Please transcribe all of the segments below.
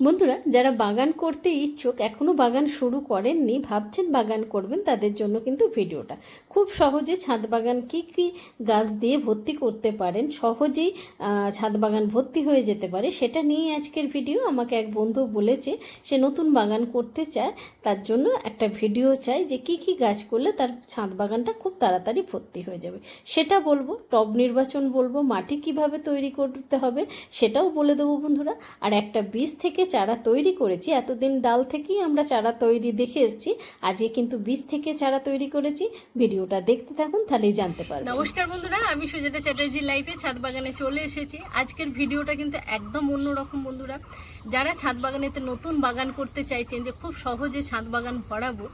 বন্ধুরা, যারা বাগান করতে ইচ্ছুক এখনও বাগান শুরু করেননি, ভাবছেন বাগান করবেন, তাদের জন্য কিন্তু ভিডিওটা। খুব সহজে ছাদ বাগান কি কি গাছ দিয়ে ভর্তি করতে পারেন, সহজেই ছাদ বাগান ভর্তি হয়ে যেতে পারে, সেটা নিয়ে আজকের ভিডিও। আমাকে এক বন্ধু বলেছে, সে নতুন বাগান করতে চায়, তার জন্য একটা ভিডিও চাই যে কি কি গাছ করলে তার ছাদ বাগানটা খুব তাড়াতাড়ি ভর্তি হয়ে যাবে। সেটা বলব, টব নির্বাচন বলব, মাটি কীভাবে তৈরি করতে হবে, সেটাও বলে দেবো বন্ধুরা। আর একটা বীজ থেকে চারা তৈরি করেছি। এতদিন ডাল থেকেই আমরা চারা তৈরি দেখে এসেছি। আজকে কিন্তু বীজ থেকে চারা তৈরি করেছি। ভিডিওটা দেখতে থাকুন, তাহলেই জানতে পারবেন। নমস্কার বন্ধুরা, আমি সুজাতা চ্যাটার্জি লাইফে ছাদ বাগানে চলে এসেছি। আজকের ভিডিওটা কিন্তু একদম অন্যরকম বন্ধুরা। যারা ছাদ বাগানেতে নতুন বাগান করতে চাইছেন যে খুব সহজে ছাদ বাগান ভরাবো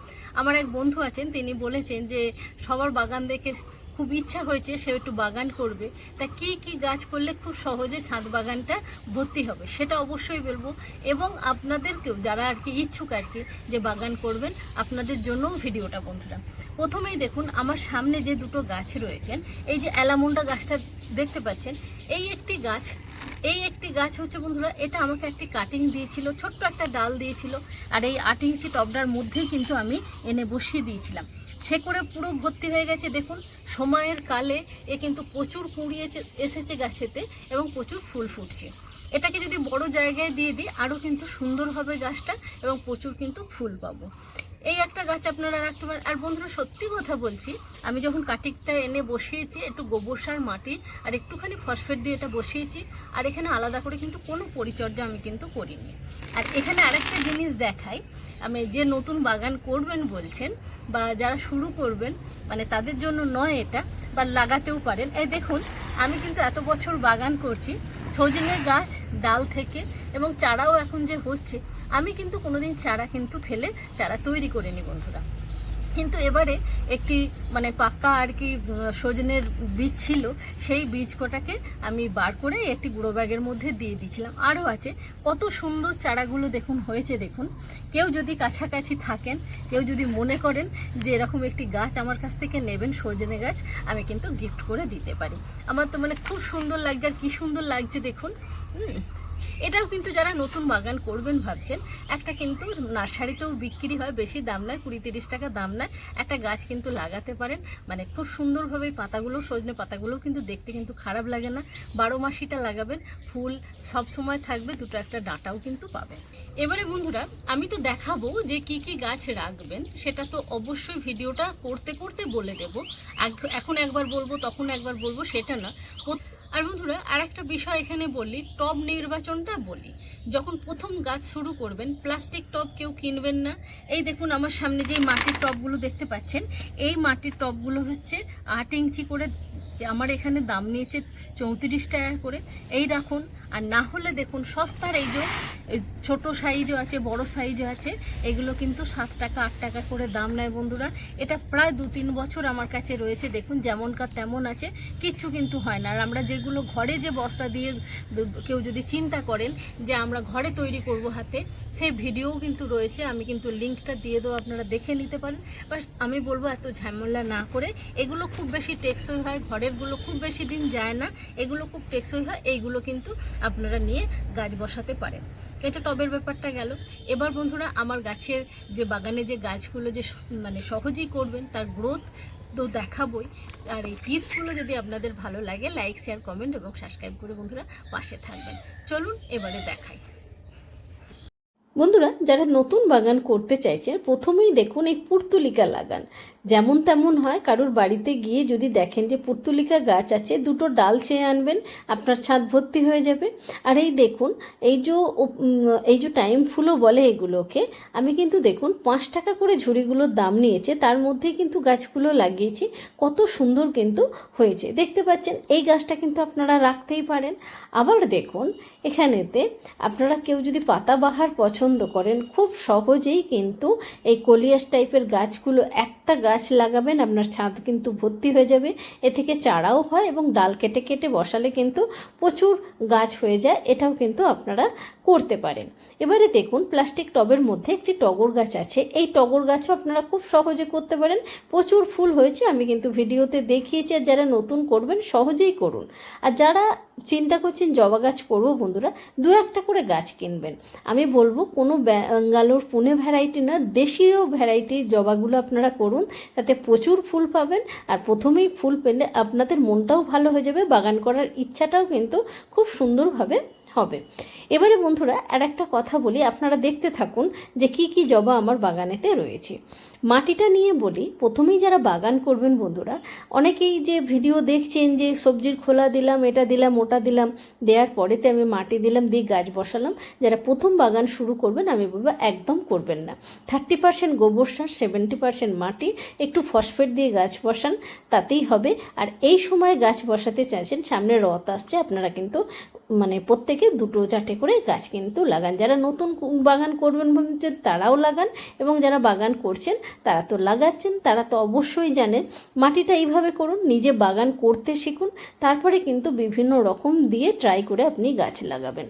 আমার এক বন্ধু আছেন, তিনি বলেছেন যে সবার বাগান দেখে খুব ইচ্ছা হয়েছে সে একটু বাগান করবে। তা কি কি গাছ করলে খুব সহজে ছাদ বাগানটা ভর্তি হবে, সেটা অবশ্যই বলব। এবং আপনাদেরকেও, যারা আর কি ইচ্ছুক আর কি যে বাগান করবেন, আপনাদের জন্যও ভিডিওটা বন্ধুরা। প্রথমেই দেখুন, আমার সামনে যে দুটো গাছ রয়েছেন, এই যে অ্যালামুন্ডা গাছটা দেখতে পাচ্ছেন, এই একটি গাছ, এই একটি গাছ হচ্ছে বন্ধুরা, এটা আমাকে একটি কাটিং দিয়েছিল, ছোট্ট একটা ডাল দিয়েছিল, আর এই আট ইঞ্চি টবটার মধ্যেই কিন্তু আমি এনে বসিয়ে দিয়েছিলাম। সে করে পুরো ভর্তি হয়ে গেছে, দেখুন, সময়ের কালে এ কিন্তু প্রচুর কুড়িয়েছে এসেছে গাছেতে এবং প্রচুর ফুল ফুটছে। এটাকে যদি বড় জায়গায় দিয়ে দিই, আরও কিন্তু সুন্দর হবে গাছটা এবং প্রচুর কিন্তু ফুল পাবো। এই একটা গাছ আপনারা রাখতে পারেন। আর বন্ধুরা, সত্যি কথা বলছি, আমি যখন কাটিকটা এনে বসিয়েছি, একটু গোবর সার, মাটি আর একটুখানি ফসফেট দিয়ে এটা বসিয়েছি, আর এখানে আলাদা করে কিন্তু কোনো পরিচর্যা আমি কিন্তু করিনি। আর এখানে আরেকটা জিনিস দেখাই আমি যে নতুন বাগান করবেন বলছেন, বা যারা শুরু করবেন মানে তাদের জন্য নয় এটা, বা লাগাতেও পারেন। এই দেখুন, আমি কিন্তু এত বছর বাগান করছি, সজনে গাছ, ডাল থেকে, এবং চারাও এখন যে হচ্ছে, আমি কিন্তু কোনোদিন চারা কিন্তু ফেলে, চারা তৈরি করিনি বন্ধুরা। কিন্তু এবারে একটি মানে পাক্কা আর কি সজনের বীজ ছিল, সেই বীজ কটাকে আমি বার করে একটি গুঁড়ো ব্যাগের মধ্যে দিয়ে দিয়েছিলাম। আরও আছে, কত সুন্দর চারাগুলো দেখুন, হয়েছে দেখুন। কেউ যদি কাছাকাছি থাকেন, কেউ যদি মনে করেন যে এরকম একটি গাছ আমার কাছ থেকে নেবেন, সজনে গাছ, আমি কিন্তু গিফট করে দিতে পারি। আমার তো মানে খুব সুন্দর লাগছে, আর কী সুন্দর লাগছে দেখুন। হুম। এটাও কিন্তু যারা নতুন বাগান করবেন ভাবছেন, একটা কিন্তু নার্সারিতেও বিক্রি হয়, বেশি দাম নয়, কুড়ি তিরিশ টাকা দাম নয়, একটা গাছ কিন্তু লাগাতে পারেন। মানে খুব সুন্দরভাবে পাতাগুলো, সজনে পাতাগুলো কিন্তু দেখতে কিন্তু খারাপ লাগে না। বারো মাসিটা লাগাবেন, ফুল সব সময় থাকবে, দুটো একটা ডাঁটাও কিন্তু পাবেন। এবারে বন্ধুরা, আমি তো দেখাবো যে কি কি গাছ রাখবেন, সেটা তো অবশ্যই ভিডিওটা করতে করতে বলে দেব। এখন একবার বলব, তখন একবার বলব, সেটা না। আর বন্ধুরা আর একটা বিষয় এখানে বলি, টব নির্বাচনটা বলি। যখন প্রথম গাছ শুরু করবেন, প্লাস্টিক টব কেউ কিনবেন না। এই দেখুন আমার সামনে যেই মাটির টবগুলো দেখতে পাচ্ছেন, এই মাটির টবগুলো হচ্ছে আট ইঞ্চি করে, আমার এখানে দাম নিয়েছে চৌত্রিশ টাকা করে। এই রাখুন আর না হলে দেখুন সস্তার এই যে ছোট সাইজও আছে, বড় সাইজও আছে, এগুলো কিন্তু সাত টাকা, আট টাকা করে দাম নেয় বন্ধুরা। এটা প্রায় দু তিন বছর আমার কাছে রয়েছে, দেখুন যেমনকার তেমন আছে, কিচ্ছু কিন্তু হয় না। আর আমরা যেগুলো ঘরে যে বস্তা দিয়ে কেউ যদি চিন্তা করেন যে আমরা ঘরে তৈরি করব হাতে সেই ভিডিওও কিন্তু রয়েছে, আমি কিন্তু লিঙ্কটা দিয়ে দেবো, আপনারা দেখে নিতে পারেন। বাট আমি বলব এত ঝামেলা না করে, এগুলো খুব বেশি টেকসই হয়, ঘরেরগুলো খুব বেশি দিন যায় না, এগুলো খুব টেকসই হয়, এইগুলো কিন্তু আপনারা নিয়ে গাছ বসাতে পারেন। এটা টবের ব্যাপারটা গেল। এবার বন্ধুরা, আমার গাছের যে বাগানে যে গাছগুলো যে মানে সহজেই করবেন, তার গ্রোথ তো দেখাবই। আর এই টিপসগুলো যদি আপনাদের ভালো লাগে লাইক শেয়ার কমেন্ট এবং সাবস্ক্রাইব করে বন্ধুরা পাশে থাকবেন। চলুন এবারে দেখাই। বন্ধুরা, যারা নতুন বাগান করতে চাইছেন, প্রথমেই দেখুন এই পুর্তুলিকা লাগান। যেমন তেমন হয় কারুর বাড়িতে গিয়ে যদি দেখেন যে পুর্তুলিকা গাছ আছে, দুটো ডাল চেয়ে আনবেন, আপনার ছাদ ভর্তি হয়ে যাবে। আর এই দেখুন, এই যে এই যে টাইম ফুলও বলে এগুলোকে, আমি কিন্তু দেখুন পাঁচ টাকা করে ঝুড়িগুলোর দাম নিয়েছে, তার মধ্যে কিন্তু গাছগুলো লাগিয়েছি, কত সুন্দর কিন্তু হয়েছে। দেখতে পাচ্ছেন, এই গাছটা কিন্তু আপনারা রাখতেই পারেন। আবার দেখুন, এখানেতে আপনারা কেউ যদি পাতাবাহার পছন্দ করেন, খুব সহজেই কিন্তু এই কলিয়াস টাইপের গাছগুলো একটা গাছ লাগাবেন, আপনার ছাদ কিন্তু ভর্তি হয়ে যাবে। এ থেকে চারাও হয় এবং ডাল কেটে কেটে বসালে কিন্তু প্রচুর গাছ হয়ে যায়, এটাও কিন্তু আপনারা করতে পারেন। এবারে দেখুন প্লাস্টিক টবের মধ্যে একটি টগর গাছ আছে। এই টগর গাছও আপনারা খুব সহজে করতে পারেন। প্রচুর ফুল হয়েছে, আমি কিন্তু ভিডিওতে দেখিয়েছি, আর যারা নতুন করবেন, সহজেই করুন। আর যারা চিন্তা করছেন, জবা গাছ করব বন্ধুরা, দু একটা করে গাছ কিনবেন। আমি বলব, কোনো ব্যাঙ্গালোর পুনে ভ্যারাইটি না, দেশীয় ভ্যারাইটির জবাগুলো আপনারা করুন, তাতে প্রচুর ফুল পাবেন। আর প্রথমেই ফুল পেলে আপনাদের মনটাও ভালো হয়ে যাবে, বাগান করার ইচ্ছাটাও কিন্তু খুব সুন্দরভাবে হবে। এবারে বন্ধুরা আর একটা কথা বলি, আপনারা দেখতে থাকুন যে কি কি জবা আমার বাগানেতে রয়েছে। মাটিটা নিয়ে বলি, প্রথমেই যারা বাগান করবেন বন্ধুরা, অনেকেই যে ভিডিও দেখছেন যে সবজির খোলা দিলাম, এটা দিলাম, ওটা দিলাম, দেওয়ার পরেতে আমি মাটি দিলাম, দিয়ে গাছ বসালাম, যারা প্রথম বাগান শুরু করবেন, আমি বলব একদম করবেন না। থার্টি পার্সেন্ট গোবর সার, সেভেন্টি পার্সেন্ট মাটি, একটু ফসফেট দিয়ে গাছ বসান, তাতেই হবে। আর এই সময় গাছ বসাতে চাইছেন, সামনে রথ আসছে, আপনারা কিন্তু মানে প্রত্যেকে দুটো চারটে করে গাছ কিন্তু লাগান। যারা নতুন বাগান করবেন ভাবছেন তারাও লাগান এবং যারা বাগান করছেন তারা তো লাগাচ্ছেন, তারা তো অবশ্যই জানেন। মাটিটা এইভাবে করুন, নিজে বাগান করতে শিখুন, তারপরে কিন্তু বিভিন্ন রকম দিয়ে ট্রাই করে আপনি গাছ লাগাবেন।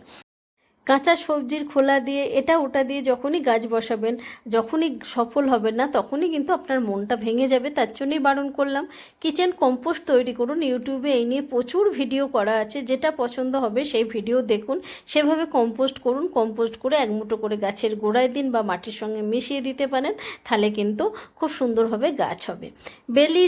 কাঁচা সবজির খোলা দিয়ে, এটা ওটা দিয়ে যখনই গাছ বসাবেন, যখনই সফল হবেন না, তখনই কিন্তু আপনার মনটা ভেঙে যাবে। তার জন্যই বারণ করলাম, কিচেন কম্পোস্ট তৈরি করুন। ইউটিউবে এই নিয়ে প্রচুর ভিডিও করা আছে, যেটা পছন্দ হবে সেই ভিডিও দেখুন। সেভাবে কম্পোস্ট করুন, কম্পোস্ট করে এক মুঠো করে গাছের গোড়ায় দিন বা মাটির সঙ্গে মিশিয়ে দিতে পারেন, তাহলে কিন্তু খুব সুন্দরভাবে গাছ হবে। বেলি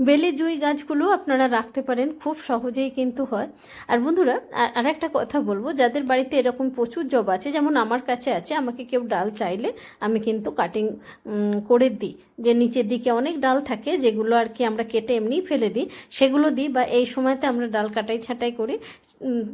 বেলি জুই গাছগুলো আপনারা রাখতে পারেন, খুব সহজেই কিন্তু হয়। আর বন্ধুরা, আর- একটা কথা বলব, যাদের বাড়িতে এরকম প্রচুর জব আছে, যেমন আমার কাছে আছে, আমাকে কেউ ডাল চাইলে আমি কিন্তু কাটিং করে দিই। যে নিচের দিকে অনেক ডাল থাকে, যেগুলো আর কি আমরা কেটে এমনিই ফেলে দিই, সেগুলো দিই বা এই সময়তে আমরা ডাল কাটাই ছাটাই করি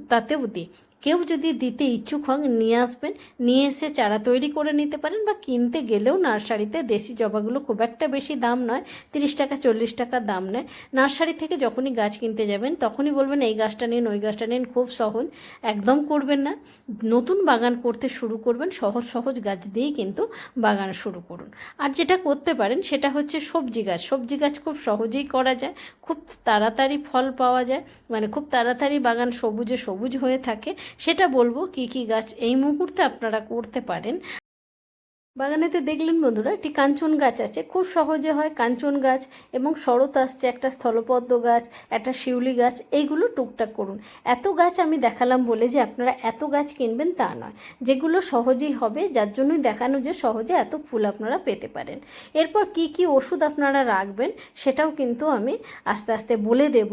তাতেও দিই। কেউ যদি দিতে ইচ্ছুক হন নিয়ে আসবেন, নিয়ে এসে চারা তৈরি করে নিতে পারেন বা কিনতে গেলেও নার্সারিতে দেশি জবাগুলো খুব একটা বেশি দাম নয়, তিরিশ টাকা, চল্লিশ টাকা দাম নেয়। নার্সারি থেকে যখনই গাছ কিনতে যাবেন, তখনই বলবেন, এই গাছটা নিন, ওই গাছটা নিন। খুব সহজ, একদম করবেন না। নতুন বাগান করতে শুরু করবেন, সহজ সহজ গাছ দিয়েই কিন্তু বাগান শুরু করুন। আর যেটা করতে পারেন, সেটা হচ্ছে সবজি গাছ। সবজি গাছ খুব সহজেই করা যায়, খুব তাড়াতাড়ি ফল পাওয়া যায়। মানে খুব তাড়াতাড়ি বাগান সবুজে সবুজ হয়ে থাকে সেটা বলব কি কি গাছ এই মুহূর্তে আপনারা করতে পারেন। বাগানেতে দেখলেন বন্ধুরা, একটি কাঞ্চন গাছ আছে। খুব সহজে হয় কাঞ্চন গাছ এবং শরৎ আসছে, একটা স্থলপদ্ম গাছ, একটা শিউলি গাছ, এইগুলো টুকটাক করুন। এত গাছ আমি দেখালাম বলে যে আপনারা এত গাছ কিনবেন তা নয়। যেগুলো সহজেই হবে, যার জন্যই দেখানো যে সহজে এত ফুল আপনারা পেতে পারেন। এরপর কি কি ওষুধ আপনারা রাখবেন, সেটাও কিন্তু আমি আস্তে আস্তে বলে দেব,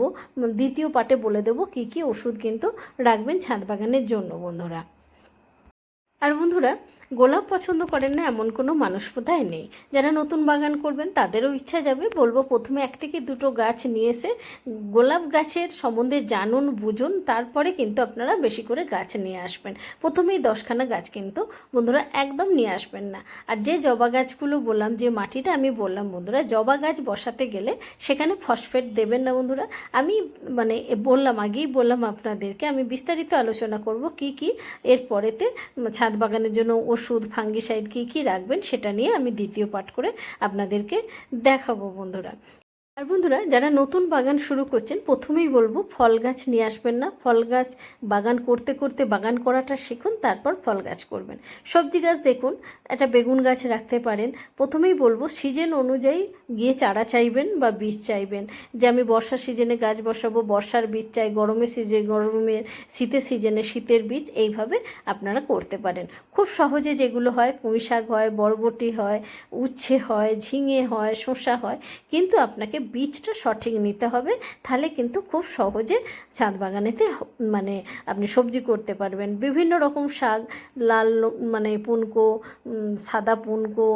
দ্বিতীয় পার্টে বলে দেব কি কি ওষুধ কিন্তু রাখবেন ছাদ বাগানের জন্য বন্ধুরা। আর বন্ধুরা গোলাপ পছন্দ করেন না এমন কোনো মানুষ বোধহয় নেই। যারা নতুন বাগান করবেন, তাদেরও ইচ্ছা যাবে। বলব প্রথমে একটি কি দুটো গাছ নিয়ে এসে গোলাপ গাছের সম্বন্ধে জানুন, বুঝুন, তারপরে কিন্তু আপনারা বেশি করে গাছ নিয়ে আসবেন। প্রথমেই দশখানা গাছ কিন্তু বন্ধুরা একদম নিয়ে আসবেন না। আর যে জবা গাছগুলো বললাম, যে মাটিটা আমি বললাম বন্ধুরা, জবা গাছ বসাতে গেলে সেখানে ফসফেট দেবেন না বন্ধুরা। আমি মানে বললাম, আগেই বললাম আপনাদেরকে, আমি বিস্তারিত আলোচনা করব কি কি এর পরেতে ছাদ বাগানের জন্য ওষুধ ফাঙ্গিসাইড কী কী রাখবেন সেটা নিয়ে আমি দ্বিতীয় পাঠ করে আপনাদেরকে দেখাবো বন্ধুরা। আর বন্ধুরা, যারা নতুন বাগান শুরু করছেন, প্রথমেই বলব, ফল গাছ নিয়ে আসবেন না। ফল গাছ বাগান করতে করতে বাগান করাটা শিখুন, তারপর ফল গাছ করবেন। সবজি গাছ দেখুন, একটা বেগুন গাছ রাখতে পারেন। প্রথমেই বলব, সিজন অনুযায়ী গিয়ে চারা চাইবেন বা বীজ চাইবেন। যে আমি বর্ষার সিজনে গাছ বসাবো, বর্ষার বীজ চাই, গরমে সিজে, গরমে শীতের সিজনে শীতের বীজ, এইভাবে আপনারা করতে পারেন। খুব সহজে যেগুলো হয় পুঁই শাক হয়, বরবটি হয়, উচ্ছে হয়, ঝিঙে হয়, শসা হয়, কিন্তু আপনাকে বীজটা সঠিক নিতে হবে তাহলে কিন্তু খুব সহজে ছাদ বাগানেতে মানে আপনি সবজি করতে পারবেন। বিভিন্ন রকম শাক লাল মানে পুনকো সাদা পুনকো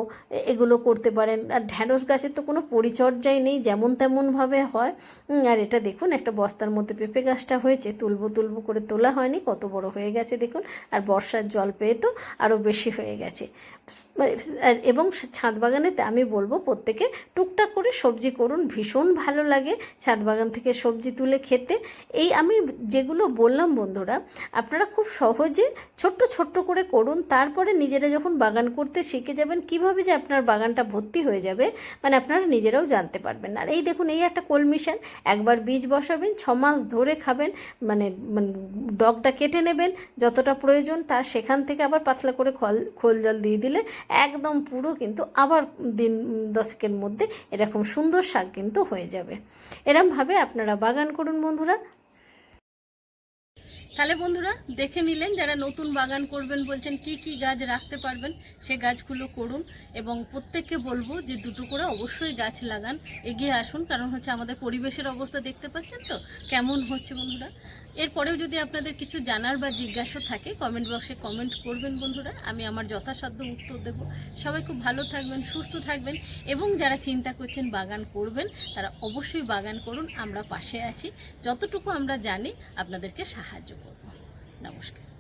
এগুলো করতে পারেন। আর ঢ্যাঁড়স গাছের তো কোনো পরিচর্যাই নেই যেমন তেমনভাবে হয়। আর এটা দেখুন একটা বস্তার মধ্যে পেঁপে গাছটা হয়েছে তুলবো তুলবো করে তোলা হয়নি কত বড় হয়ে গেছে দেখুন। আর বর্ষার জল পেয়ে তো আরও বেশি হয়ে গেছে। মানে, এবং ছাদ বাগানেতে আমি বলব প্রত্যেকে টুকটাক করে সবজি করুন ভীষণ ভালো লাগে ছাদ বাগান থেকে সবজি তুলে খেতে। এই আমি যেগুলো বললাম বন্ধুরা, আপনারা খুব সহজে ছোট্ট ছোট্ট করে করুন, তারপরে নিজেরা যখন বাগান করতে শিখে যাবেন, কীভাবে যে আপনার বাগানটা ভর্তি হয়ে যাবে মানে আপনারা নিজেরাও জানতে পারবেন। আর এই দেখুন, এই একটা কলমি শাক, একবার বীজ বসাবেন, ছ মাস ধরে খাবেন মানে মানে ডগটা কেটে নেবেন, যতটা প্রয়োজন তার সেখান থেকে আবার পাতলা করে খল, খোল জল দিয়ে দিলে একদম পুরো কিন্তু আবার দিন দশেকের মধ্যে এরকম সুন্দর শাক কিন্তু হয়ে যাবে। এরমভাবে আপনারা বাগান করুন বন্ধুরা। তাহলে বন্ধুরা, দেখে নিলেন যারা নতুন বাগান করবেন বলছেন কি কি গাছ রাখতে পারবেন, সে গাছগুলো করুন এবং প্রত্যেককে বলব যে দুটো করে অবশ্যই গাছ লাগান, এগিয়ে আসুন, কারণ হচ্ছে আমাদের পরিবেশের অবস্থা দেখতে পাচ্ছেন তো? কেমন হচ্ছে বন্ধুরা? এরপরেও যদি আপনাদের কিছু জানার বা জিজ্ঞাসা থাকে কমেন্ট বক্সে কমেন্ট করবেন বন্ধুরা। আমি আমার যথাসাধ্য উত্তর দেব। সবাই খুব ভালো থাকবেন, সুস্থ থাকবেন এবং যারা চিন্তা করছেন বাগান করবেন, তারা অবশ্যই বাগান করুন। আমরা পাশে আছি। যতটুকু আমরা জানি, আপনাদেরকে সাহায্য করব। নমস্কার।